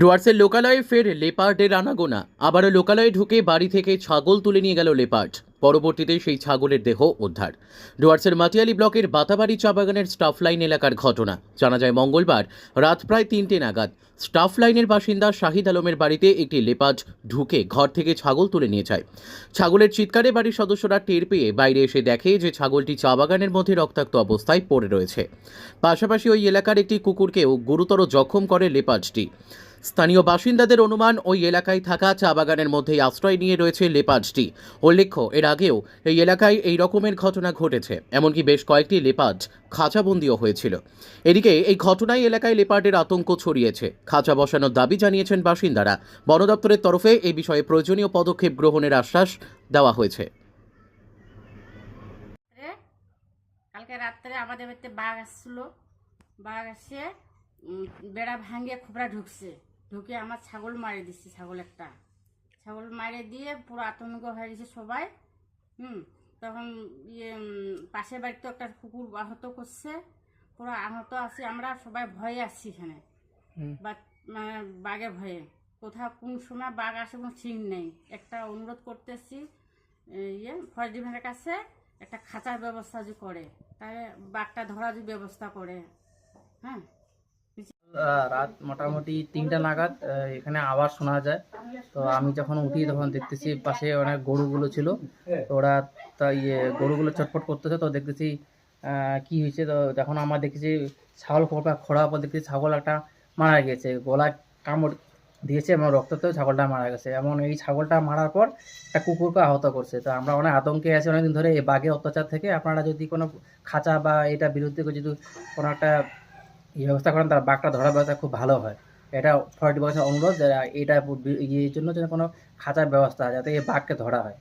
ডুয়ার্সের লোকালয়ে ফের লেপার্ডের আনাগোনা। আবারও লোকালয়ে ঢুকে বাড়ি থেকে ছাগল তুলে নিয়ে গেল লেপার্ড। পরবর্তীতে সেই ছাগলের দেহ উদ্ধার। ডুয়ার্সের মাটিয়ালি ব্লকের বাতাবাড়ি চা বাগানের স্টাফ লাইন এলাকার ঘটনা। জানা যায় মঙ্গলবার রাত প্রায় তিনটে নাগাদ স্টাফ লাইনের বাসিন্দা শাহিদ আলমের বাড়িতে একটি লেপার্ড ঢুকে ঘর থেকে ছাগল তুলে নিয়ে যায়। ছাগলের চিৎকারে বাড়ির সদস্যরা টের পেয়ে বাইরে এসে দেখে যে ছাগলটি চা বাগানের মধ্যে রক্তাক্ত অবস্থায় পড়ে রয়েছে। পাশাপাশি ওই এলাকার একটি কুকুরকেও গুরুতর জখম করে লেপার্ডটি। স্থানীয় বাসিন্দাদের অনুমান, ওই এলাকায় থাকা চা বাগানের মধ্যেই আশ্রয় নিয়ে রয়েছে লেপার্ডটি উল্লেখ্য, এর আগেও এই এলাকায় এই রকমের ঘটনা ঘটেছে, এমনকি বেশ কয়েকটি লেপার্ড খাঁচাবন্দিও হয়েছিল। এদিকে, এই ঘটনায় এলাকায় লেপার্ডের আতঙ্ক ছড়িয়েছে। খাঁচা বসানোর দাবি জানিয়েছেন বাসিন্দারা। বন দপ্তরের তরফে এই বিষয়ে প্রয়োজনীয় পদক্ষেপ গ্রহণের আশ্বাস দেওয়া হয়েছে। বাঘ আসছিল। বাঘ বেড়া ভাঙিয়ে খোপড়া ঢুকছে। ঢুকে আমার ছাগল মারি দিচ্ছে ছাগল একটা। ছাগল মারে দিয়ে পুরো আতঙ্ক হয়ে গেছে সবাই হুম? তখন ইয়ে পাশের বাড়িতে একটা কুকুর আহত করছে পুরো আহত আছি আমরা সবাই ভয়ে আছি এখানে। বা মানে বাঘে ভয়ে। কোথাও কোন সময় বাঘ আসে কোনো ঠিক নেই। একটা অনুরোধ করতেছি ইয়ে ফরেস্ট ডিপার্টমেন্টের কাছে একটা খাঁচার ব্যবস্থা যদি করে তাহলে বাঘটা ধরা যদি ব্যবস্থা করে। রাত মোটামুটি তিনটা নাগাদ এখানে আবার শোনা যায়। তো আমি যখন উঠি তখন দেখতেছি পাশে অনেক গরুগুলো ছিল। তো ওরা তা ইয়ে গরুগুলো চটপট করতেছে, তো দেখতেছি কি হয়েছে। তো যখন আমরা দেখেছি ছাগল খোপা খোঁড়ার পর দেখতেছি ছাগল একটা মারা গেছে গলা কামড় দিয়েছে এবং রক্ততেও ছাগলটা মারা গেছে। এবং এই ছাগলটা মারার পর একটা কুকুরকে আহত করছে। তো আমরা অনেক আতঙ্কে আছি অনেকদিন ধরে এই বাঘের অত্যাচার থেকে। আপনারা যদি কোনো খাঁচা বা এটা বিরুদ্ধে যদি কোনো একটা এই ব্যবস্থা করেন, তার বাঘটা ধরার ব্যবস্থা খুব ভালো হয়। এটা ফরেস্ট ডিপার্টমেন্ট অনুরোধ, যে এটা ইয়ের জন্য যেন কোনো খাঁচার ব্যবস্থা যাতে এই বাঘকে ধরা হয়।